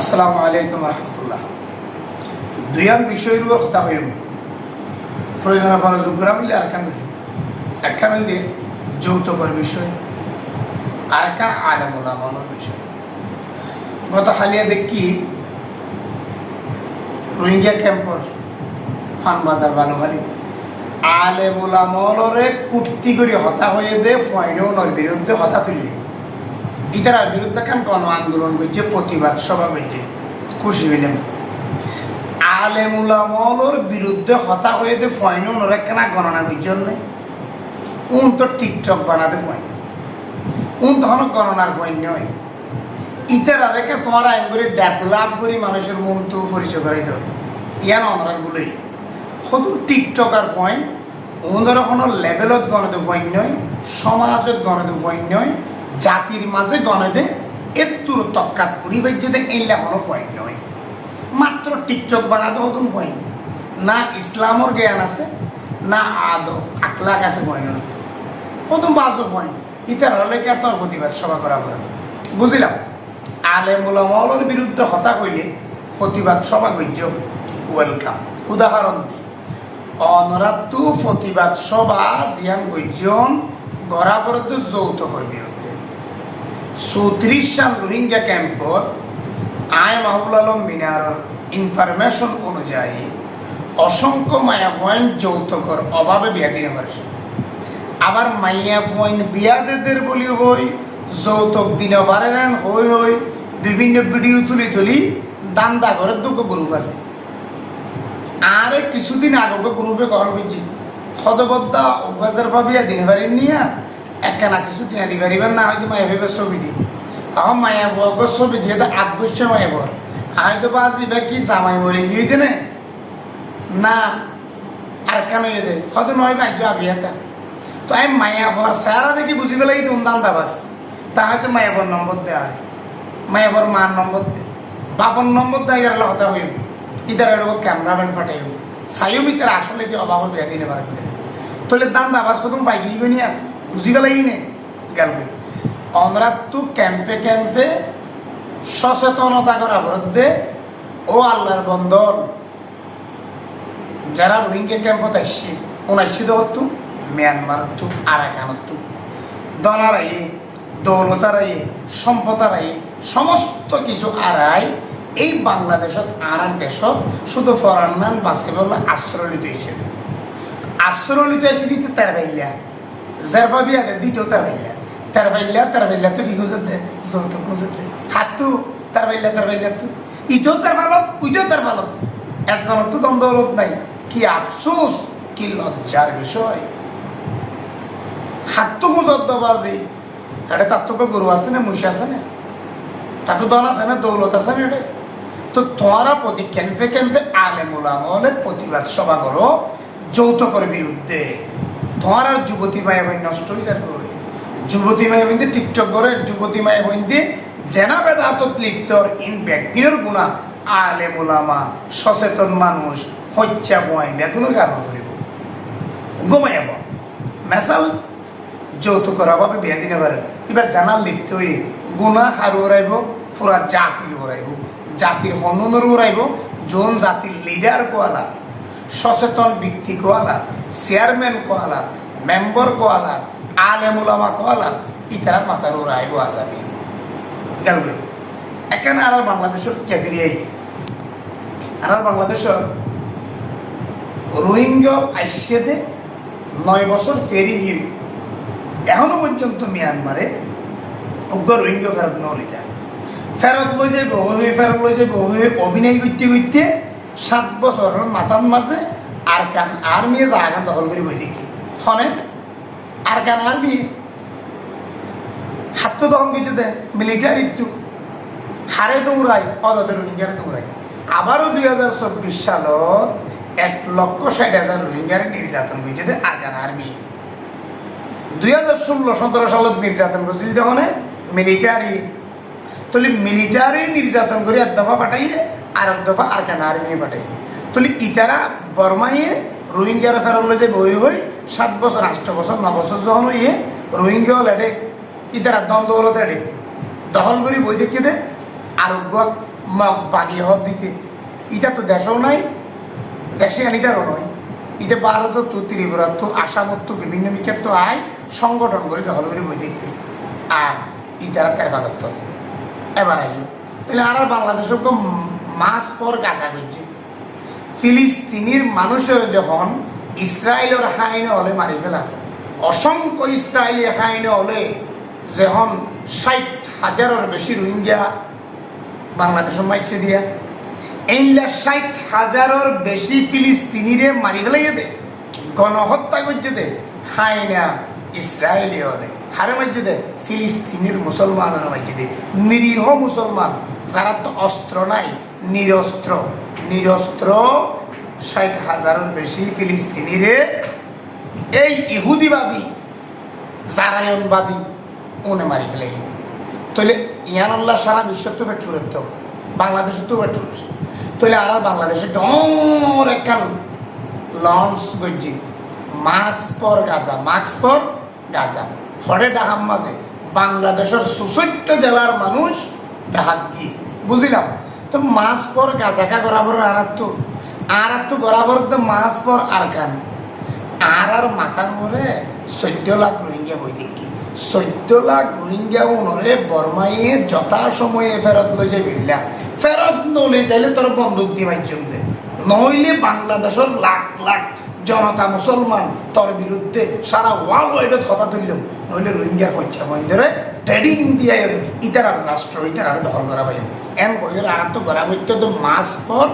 আসসালামু আলাইকুম রহমতুল্লাহ। দুইয়ান বিষয়ের উপর কথা হইম প্রয়োজন ফলে যোগ্যরা বললে আর কেন একখান হইলে যৌতুকের বিষয়। আর একটা আলামুল আমলের বিষয়। গত হালিয়া দেখি রোহিঙ্গা ক্যাম্পর ফান বাজার বালুবাড়ি আলেমুল আমলরে কুর্তি করে হতা হয়ে দে, ফয়নেও নয়, বিরুদ্ধে হতা তুললি। ইতার বিরুদ্ধে কেন গণ আন্দোলন করছে? প্রতিবাদ সভা করছে। খুশি হইলাম। আলেমুলামলর বিরুদ্ধে হতা হয়ে দে ফয়নেও নরে কেনা গণনা করছে উন তো টিকটক বানাতে ফয়ন উন তখন গণনার ফয়ন নয়। ইতার আরেকে তোমার আইন করে ডেভেলপ করে মানুষের মন তো পরিচয় করাই দেবে ইয়ান অনরার বলেই শুধু টিকটক আর পয়েন্ট ওদের কোনো লেভেলত গণতে পয়েন্ট নয়, সমাজত গণতে পয়েন্ট নয় জাতির মাঝে একটুর তক্কাত করি বাইতে এইলা কোনো পয়েন্ট নয়। মাত্র টিকটক বানাতে হতুন পয়েন্ট না ইসলামর জ্ঞান আছে, না আদ আকলাক আছে পয়েন্ট প্রথম বাজো পয়েন্ট ইতার হলে কে তোর প্রতিবাদ সভা করা করে বুঝিলাম। আলেমুলামলের বিরুদ্ধে হতা হইলে প্রতিবাদ সভা গজ্য ওয়েলকাম। উদাহরণ দিই অনরাত্তু প্রতিবাদ সভা জিয়ান গজ্জন গড়াবরত যৌতুকর বিরুদ্ধে চৌত্রিশ সাল রোহিঙ্গা ক্যাম্পত আই মাহুল আলম মিনারর ইনফরমেশন অনুযায়ী অসংখ্য মায়া পয়েন্ট যৌতুকর অভাবে বিয়া দিনে পারে আবার মাইয়া পয়েন্ট বিয়াদেদের বলি হই, যৌতুক দিনে পারেন হই হই, বিভিন্ন ভিডিও তুলি তুলি দান্দা ঘরের দুঃখ গ্রুপ আছে। আরে কিছুদিন আগে গ্রুপে কল করছি সদবদ্ধা অভ্যাসের ভাবিয়া দিনে পারেন নিয়া একখানা কিছু টিয়া দি পারিবেন না হয়তো মায়া ভেবে ছবি দি আমার মায়া বউকে ছবি দিয়ে তো বছর মায়া বর হয়তো বা কি জামাই মরে গিয়ে না? না, আর কেন ইয়ে দে হয়তো নয় পাইছো আবিয়াটা তো আমি মায়া ভর সারা দেখি বুঝি পেলাই কিন্তু দান্দা বাস তা হয়তো মায়া ভর নম্বর দেওয়া হয়। মায়া ভর মার নম্বর দে। বাপর নম্বর দেয় গেলে হতা হইব ইদার এরকম ক্যামেরাম্যান ফাটাই সাইও মিতার আসলে কি অভাব বেয়া দিনে পারে তোলে দান্দা বাস কত পাই গিয়ে গনি আর বুঝি পেলাই নে গেল আমরা ক্যাম্পে ক্যাম্পে সচেতনতা করা বিরুদ্ধে ও আল্লাহর বন্ধন। যারা রোহিঙ্গা ক্যাম্পত আসছে কোন আসছে তো ম্যানমার তো আরাকানত তো দনারাই দৌলতারাই সম্পদারাই সমস্ত কিছু আড়াই এই বাংলাদেশত আর দেশত শুধু ফরান্নান বাস্কেটবল আশ্রয় লিতে হিসেবে আশ্রয় লিতে এসে তার ভাবি আগে দ্বিতীয় তার ভাইলা তার তো কি দে যৌতুক খুঁজে দে হাতু ভাইলা তার তো তার ভালো তার ভালো তো নাই কি আফসোস কি লজ্জার বিষয় তো এটা তার তো গরু আছে না মহিষ আছে না তার তো দন আছে না দৌলত আছে না এটা তো তোমারা প্রতি ক্যাম্পে ক্যাম্পে আলে মোলামলে প্রতিবাদ সভা করো যৌতুকের বিরুদ্ধে তোমার আর যুবতী মায়া বোন নষ্ট হয়ে যাবে যুবতী মায়া বোন টিকটক করে যুবতী মায়া বোন দিয়ে জেনা বেদাত লিপ্ত ইন ব্যক্তির গুণা। আলে মোলামা সচেতন মানুষ হত্যা বয় বেগুনের কারণ করিব। ঘুমাইব মেসাল যৌতুকের অভাবে বিয়া দিনে পারে। এবার জানার লিপ্ত হয়ে গুণা হারু উড়াইব পুরা জাতির উড়াইব জাতির হননের উড়াইব যোন জাতির লিডার কোয়ালা সচেতন ব্যক্তি কোয়ালা চেয়ারম্যান কোয়ালা মেম্বার কোয়ালা আলেমুলামা কোয়ালা ইতার মাথার উড়াইব আসামি গেল এখানে আর বাংলাদেশের ক্যাফেরি আই আর বাংলাদেশের রোহিঙ্গা আইসিয়াতে নয় বছর ফেরি গিয়ে এখনও পর্যন্ত মিয়ানমারে উগ্র রোহিঙ্গা ফেরত নলি যায়। ফেরত লই যাইব ফেরত লই যাইব অভিনয় করতে করতে সাত বছরের মাথার মাঝে আর কান আর্মি জায়গা দখল করে বই দেখি ফনে আর কান আর্মি দখল করতে দেয় মিলিটারি তো হারে দৌড়াই অদাদের রোহিঙ্গারে দৌড়াই। আবারও দুই হাজার চব্বিশ সালত এক লক্ষ ষাট হাজার রোহিঙ্গারে নির্যাতন হয়েছে আরকান আর্মি। দুই হাজার ষোলো সতেরো সালত নির্যাতন করছিল তখন মিলিটারি। তাহলে মিলিটারি নির্যাতন করে এক দফা পাঠাইয়ে আর এক দফা আরকান আর্মি পাঠাইয়ে। তাহলে ইতারা বর্মাইয়ে রোহিঙ্গারা ফেরত যে বই হই সাত বছর আষ্ট বছর ন বছর যখন হইয়ে রোহিঙ্গা লেটে ইতারা দ্বন্দ্ব হলো তেড়ে দখল করি বই দেখে দে আরোগ্য মগ বাগি হত দিতে। ইটা তো দেশও নাই, দেশে আনিতারও নয় ইতে ভারত তো ত্রিপুরা তো আসামত তো বিভিন্ন মিকের তো আয় সংগঠন করে দখল করে বই আর ইতারা তেরফা করতে এবার আইল তাহলে আর বাংলাদেশ মাস পর গাছা করছে ফিলিস্তিনির মানুষের যখন ইসরায়েলের হাইনে হলে মারি ফেলা, অসংখ্য ইসরায়েলি হাইনে হলে যখন ষাট হাজারের বেশি রোহিঙ্গা বাংলাদেশ মাইছে দিয়া, এইলা ষাট হাজারের বেশি ফিলিস্তিনিরে মারি ফেলাই দে, গণহত্যা করছে দে, হাইনা ইসরায়েলি হলে, হারে মাঝে দে, ফিলিস্তিনির মুসলমানের মাঝে দে। নিরীহ মুসলমান, যারা তো অস্ত্র নাই, নিরস্ত্র। নিরস্ত্র ষাট হাজারের বেশি ফিলিস্তিনিরে। এই ইহুদিবাদী, জারায়নবাদী উনি মারি ফেলে। তাহলে ইয়ানুল্লাহ সারা বিশ্ব তো পেট্রোলের তো বাংলাদেশে তো পেট্রোল। তাহলে আর বাংলাদেশে ডর একখান লঞ্চ গজ্জি, মাছ পর গাজা মাস্ক পর গাজা। হরে ডাহাম মাঝে বাংলাদেশের সুসৈত্য জেলার মানুষ ডাহাত গিয়ে বুঝিলাম? তো মাস পর গাছাকা বরাবর আর তো আর তো বরাবর তো মাছ পর আর কান আর আর মাথা করে চৈদ্য লাখ রোহিঙ্গা বই দেখি। চৈদ্য লাখ রোহিঙ্গা উনরে বর্মাইয়ে যথা সময়ে ফেরত লই বিল্লা। ফেরত নলে যাইলে তোর বন্দুক দিয়ে মাইজম দে। নইলে বাংলাদেশের লাখ লাখ জনতা মুসলমান, তোর বিরুদ্ধে সারা ওয়ার্ল্ড ওয়াইডত কথা তুলিলাম। নইলে রোহিঙ্গা হচ্ছে মহিন্দ্রে ট্রেডিং দিয়ে ইতার আর রাষ্ট্র, ইতার আর দখল করা পাই এম কইর আর তো করা হইতে তো মাস পর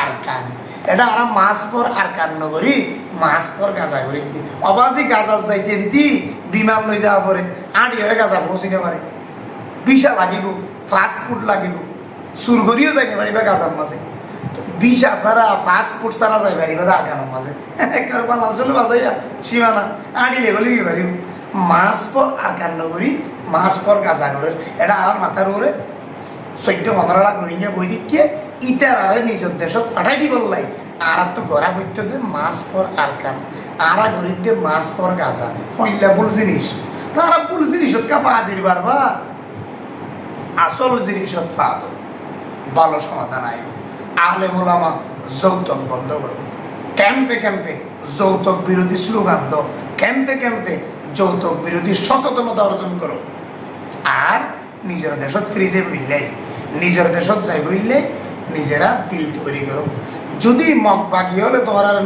আর কান। এটা আর মাছ পর আর কান নগরী, মাছ পর গাঁজা করে অবাজি গাঁজা যাইতে দি বিমান লই যাওয়া পরে। আটি হয়ে গাঁজা পৌঁছিতে পারে বিশা লাগিব ফাস্ট ফুড লাগিব। চুর করিও যাইতে পারিবা গাজার মাঝে। বিশা ছাড়া ফুড ছাড়া যাই পারিবা আগানোর মাঝে। কারবা নাচলে বাজাইয়া সীমানা পারিব মাছ পর আর কান নগরী মাছ পর গাজা করে এটা আর মাথার চৈধ্য পনেরো লাখ রোহিঙ্গা বই দিকে ইটার আরে নিজের দেশত পাঠাই দিব লাই। আর তো গড়া মাছ পর আর কান আরা গরিব দে মাছ পর গাজা। হইলা ভুল জিনিস। তারা ভুল জিনিসত কা পা দির পারবা আসল জিনিসত ফা দো। ভালো সমাধান আইব। আহলে মোলামা যৌতুক বন্ধ করো। ক্যাম্পে ক্যাম্পে যৌতুক বিরোধী স্লোগান দাও। ক্যাম্পে ক্যাম্পে যৌতুক বিরোধী সচেতনতা অর্জন করো। আর নিজের দেশত ফ্রিজে বইলে, নিজের দেশত যাই বইলে নিজেরা দিল তৈরি করো। যদি মগ বাকি হলে তোমার আর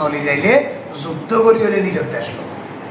নলি যাইলে, যুদ্ধ করি হলে নিজের দেশ লোক